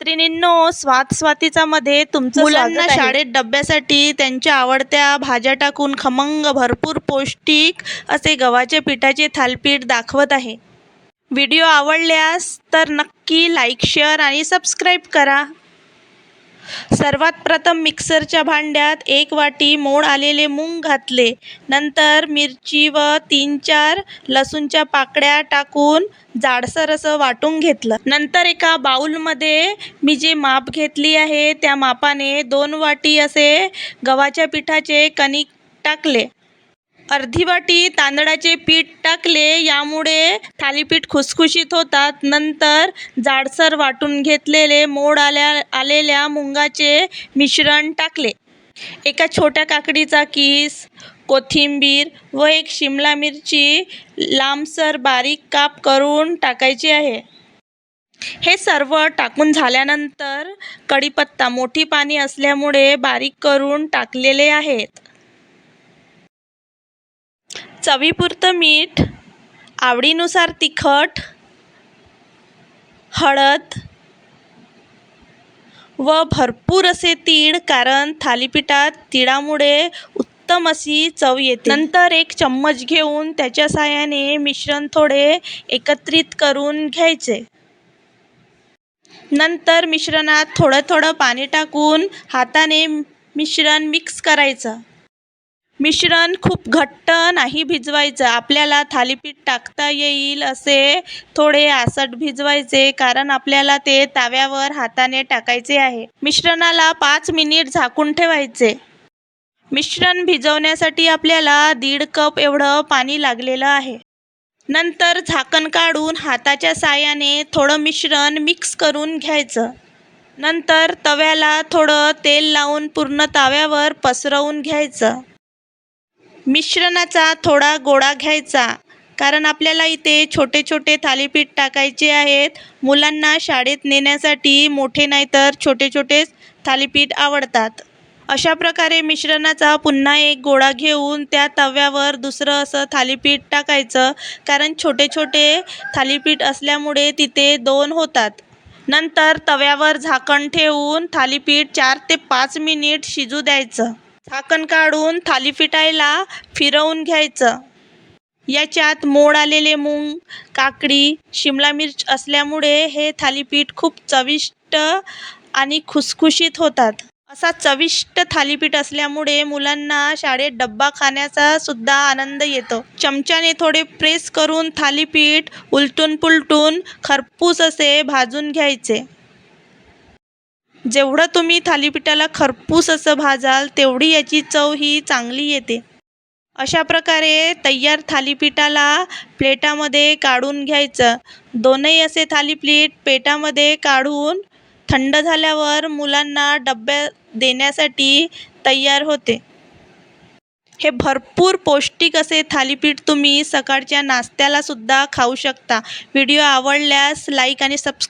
मैत्रिणींनो स्वाद स्वातीचा मध्ये तुमचं मुलांना. शाळेत डब्यासाठी त्यांच्या आवडत्या भाज्या टाकून खमंग भरपूर पौष्टिक असे गव्हाच्या पिठाचे थालपीठ दाखवत आहे व्हिडिओ आवडल्यास तर नक्की लाईक शेअर आणि सबस्क्राईब करा सर्वात प्रथम मिक्सरच्या भांड्यात एक वाटी मोड आलेले मूग घातले. नंतर मिरची व तीन चार लसूणच्या पाकळ्या टाकून जाडसर असं वाटून घेतलं. नंतर एका बाऊलमध्ये मी जे माप घेतली आहे त्या मापाने दोन वाटी असे गव्हाच्या पिठाचे कणिक टाकले. अर्धी वाटी तांदळाचे पीठ टाकले यामुळे थालीपीठ खुसखुशीत होतात. नंतर जाडसर वाटून घेतलेले मोड आल्या आलेल्या मुंगाचे मिश्रण टाकले. एका छोट्या काकडीचा किस कोथिंबीर व एक शिमला मिरची लांबसर बारीक काप करून टाकायची आहे. हे सर्व टाकून झाल्यानंतर कढीपत्ता मोठी पाणी असल्यामुळे बारीक करून टाकलेले आहेत. चवीपुरतं मीठ आवडीनुसार तिखट हळद व भरपूर असे तीळ कारण थालीपीठात तिळामुळे उत्तम अशी चव येते. नंतर एक चम्मच घेऊन त्याच्या साहाय्याने मिश्रण थोडे एकत्रित करून घ्यायचे. नंतर मिश्रणात थोडं थोडं पाणी टाकून हाताने मिश्रण मिक्स करायचं. मिश्रण खूप घट्ट नाही भिजवायचं. आपल्याला थालीपीठ टाकता येईल असे थोडे आसट भिजवायचे कारण आपल्याला ते तव्यावर हाताने टाकायचे आहे. मिश्रणाला पाच मिनिट झाकून ठेवायचे. मिश्रण भिजवण्यासाठी आपल्याला दीड कप एवढं पाणी लागलेलं आहे. नंतर झाकण काढून हाताच्या साह्याने थोडं मिश्रण मिक्स करून घ्यायचं. नंतर तव्याला थोडं तेल लावून पूर्ण तव्यावर पसरवून घ्यायचं. मिश्रणाचा थोडा गोळा घ्यायचा. कारण आपल्याला इथे छोटे छोटे थालीपीठ टाकायचे आहेत. मुलांना शाळेत नेण्यासाठी मोठे नाही तर छोटे छोटे थालीपीठ आवडतात. अशा प्रकारे मिश्रणाचा पुन्हा एक गोळा घेऊन त्या तव्यावर दुसरं असं थालीपीठ टाकायचं. कारण छोटे छोटे थालीपीठ असल्यामुळे तिथे दोन होतात. नंतर तव्यावर झाकण ठेवून थालीपीठ चार ते पाच मिनिट शिजू द्यायचं. झाकण काढून थालीपीठायला फिरवून घ्यायचं. याच्यात मोड आलेले मूग काकडी शिमला मिर्च असल्यामुळे हे थालीपीठ खूप चविष्ट आणि खुसखुशीत होतात. असा चविष्ट थालीपीठ असल्यामुळे मुलांना शाळेत डब्बा खाण्याचा सुद्धा आनंद येतो. चमच्याने थोडे प्रेस करून थालीपीठ उलटून पुलटून खरपूस असे भाजून घ्यायचे. जेवढं तुम्ही थालीपीठाला खरपूस असं भाजाल तेवढी याची चव ही चांगली येते. अशा प्रकारे तयार थालीपीठाला प्लेटामध्ये काढून घ्यायचं. दोनही असे थालीपीठ पेटामध्ये काढून थंड झाल्यावर मुलांना डब्या देण्यासाठी तयार होते. हे भरपूर पौष्टिक असे थालीपीठ तुम्ही सकाळच्या नाश्त्यालासुद्धा खाऊ शकता. व्हिडिओ आवडल्यास लाईक आणि सबस्क्राईब